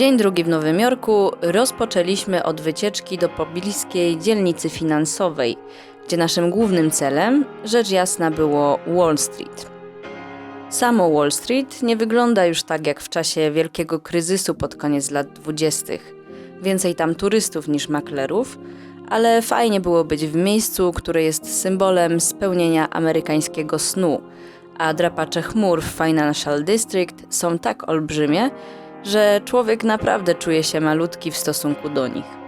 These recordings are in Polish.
Dzień drugi w Nowym Jorku rozpoczęliśmy od wycieczki do pobliskiej dzielnicy finansowej, gdzie naszym głównym celem, rzecz jasna, było Wall Street. Samo Wall Street nie wygląda już tak jak w czasie wielkiego kryzysu pod koniec lat 20. Więcej tam turystów niż maklerów, ale fajnie było być w miejscu, które jest symbolem spełnienia amerykańskiego snu, a drapacze chmur w Financial District są tak olbrzymie, że człowiek naprawdę czuje się malutki w stosunku do nich.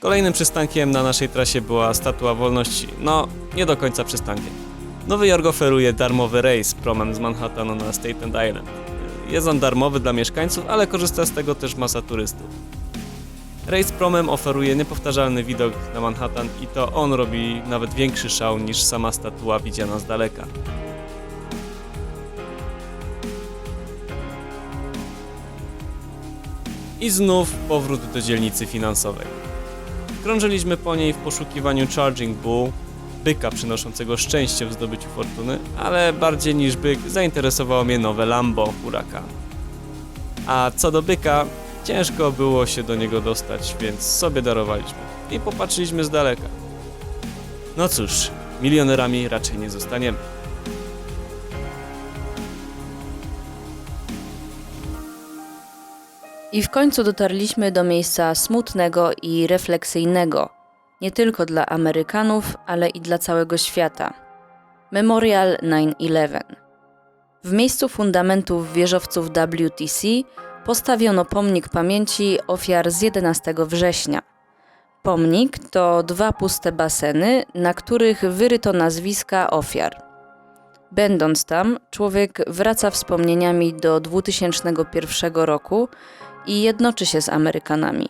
Kolejnym przystankiem na naszej trasie była Statua Wolności. No, nie do końca przystankiem. Nowy Jork oferuje darmowy rejs promem z Manhattanu na Staten Island. Jest on darmowy dla mieszkańców, ale korzysta z tego też masa turystów. Rejs promem oferuje niepowtarzalny widok na Manhattan i to on robi nawet większy szał niż sama statua widziana z daleka. I znów powrót do dzielnicy finansowej. Krążyliśmy po niej w poszukiwaniu Charging Bull, byka przynoszącego szczęście w zdobyciu fortuny, ale bardziej niż byk zainteresowało mnie nowe Lambo Huracan. A co do byka, ciężko było się do niego dostać, więc sobie darowaliśmy i popatrzyliśmy z daleka. No cóż, milionerami raczej nie zostaniemy. I w końcu dotarliśmy do miejsca smutnego i refleksyjnego, nie tylko dla Amerykanów, ale i dla całego świata. Memorial 9-11. W miejscu fundamentów wieżowców WTC postawiono pomnik pamięci ofiar z 11 września. Pomnik to dwa puste baseny, na których wyryto nazwiska ofiar. Będąc tam, człowiek wraca wspomnieniami do 2001 roku i jednoczy się z Amerykanami.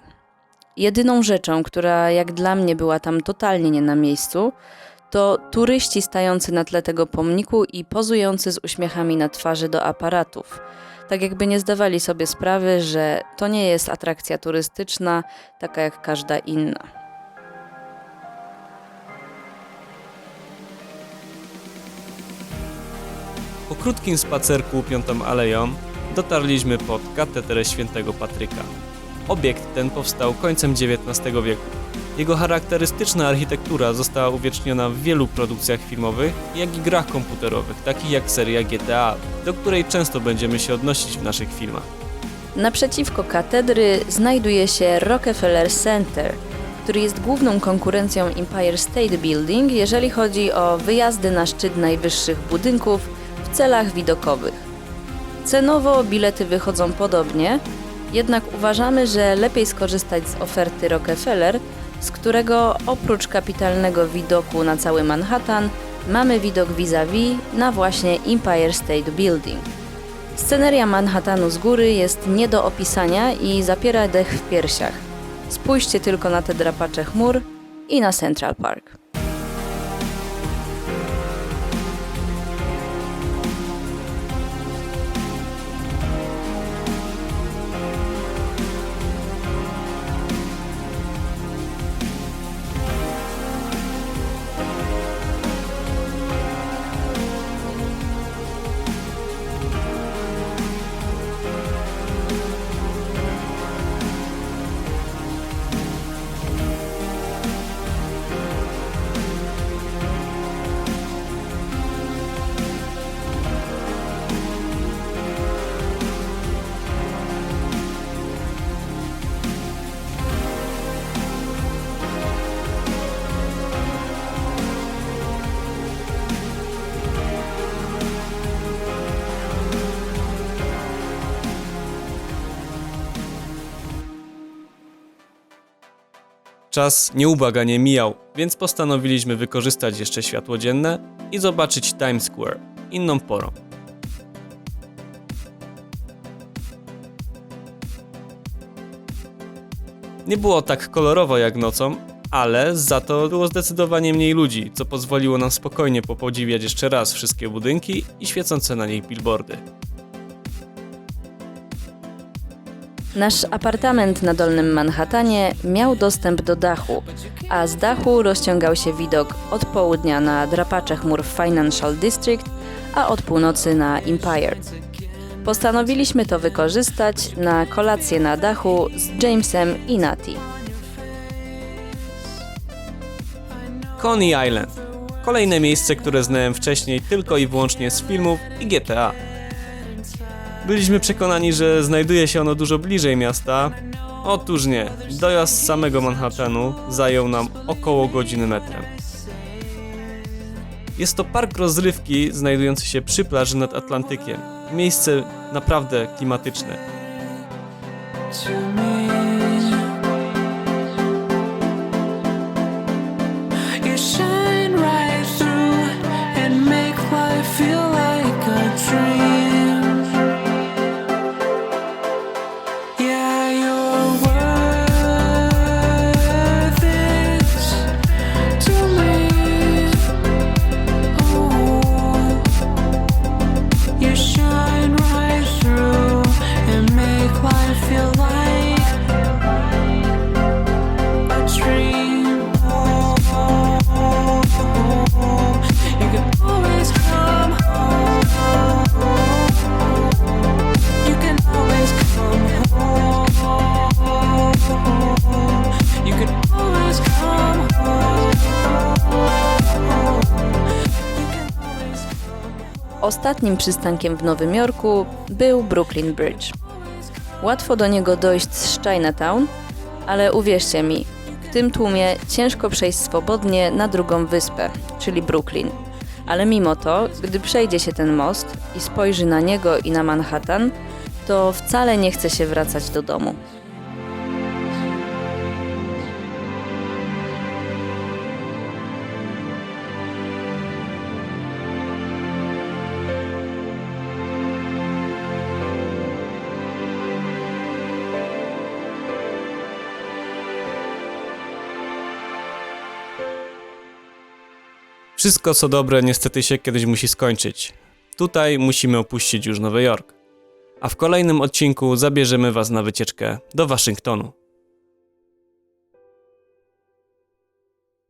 Jedyną rzeczą, która jak dla mnie była tam totalnie nie na miejscu, to turyści stający na tle tego pomniku i pozujący z uśmiechami na twarzy do aparatów. Tak jakby nie zdawali sobie sprawy, że to nie jest atrakcja turystyczna, taka jak każda inna. Po krótkim spacerku Piątą Aleją dotarliśmy pod katedrę świętego Patryka. Obiekt ten powstał końcem XIX wieku. Jego charakterystyczna architektura została uwieczniona w wielu produkcjach filmowych, jak i grach komputerowych, takich jak seria GTA, do której często będziemy się odnosić w naszych filmach. Naprzeciwko katedry znajduje się Rockefeller Center, który jest główną konkurencją Empire State Building, jeżeli chodzi o wyjazdy na szczyt najwyższych budynków w celach widokowych. Cenowo bilety wychodzą podobnie, jednak uważamy, że lepiej skorzystać z oferty Rockefeller, z którego oprócz kapitalnego widoku na cały Manhattan mamy widok vis-a-vis na właśnie Empire State Building. Sceneria Manhattanu z góry jest nie do opisania i zapiera dech w piersiach. Spójrzcie tylko na te drapacze chmur i na Central Park. Czas nieubłaganie mijał, więc postanowiliśmy wykorzystać jeszcze światło dzienne i zobaczyć Times Square inną porą. Nie było tak kolorowo jak nocą, ale za to było zdecydowanie mniej ludzi, co pozwoliło nam spokojnie popodziwiać jeszcze raz wszystkie budynki i świecące na nich billboardy. Nasz apartament na Dolnym Manhattanie miał dostęp do dachu, a z dachu rozciągał się widok od południa na drapacze chmur Financial District, a od północy na Empire. Postanowiliśmy to wykorzystać na kolację na dachu z Jamesem i Nati. Coney Island. Kolejne miejsce, które znałem wcześniej tylko i wyłącznie z filmów i GTA. Byliśmy przekonani, że znajduje się ono dużo bliżej miasta. Otóż nie. Dojazd z samego Manhattanu zajął nam około godziny metrem. Jest to park rozrywki znajdujący się przy plaży nad Atlantykiem. Miejsce naprawdę klimatyczne. Ostatnim przystankiem w Nowym Jorku był Brooklyn Bridge. Łatwo do niego dojść z Chinatown, ale uwierzcie mi, w tym tłumie ciężko przejść swobodnie na drugą wyspę, czyli Brooklyn. Ale mimo to, gdy przejdzie się ten most i spojrzy na niego i na Manhattan, to wcale nie chce się wracać do domu. Wszystko co dobre niestety się kiedyś musi skończyć. Tutaj musimy opuścić już Nowy Jork. A w kolejnym odcinku zabierzemy Was na wycieczkę do Waszyngtonu.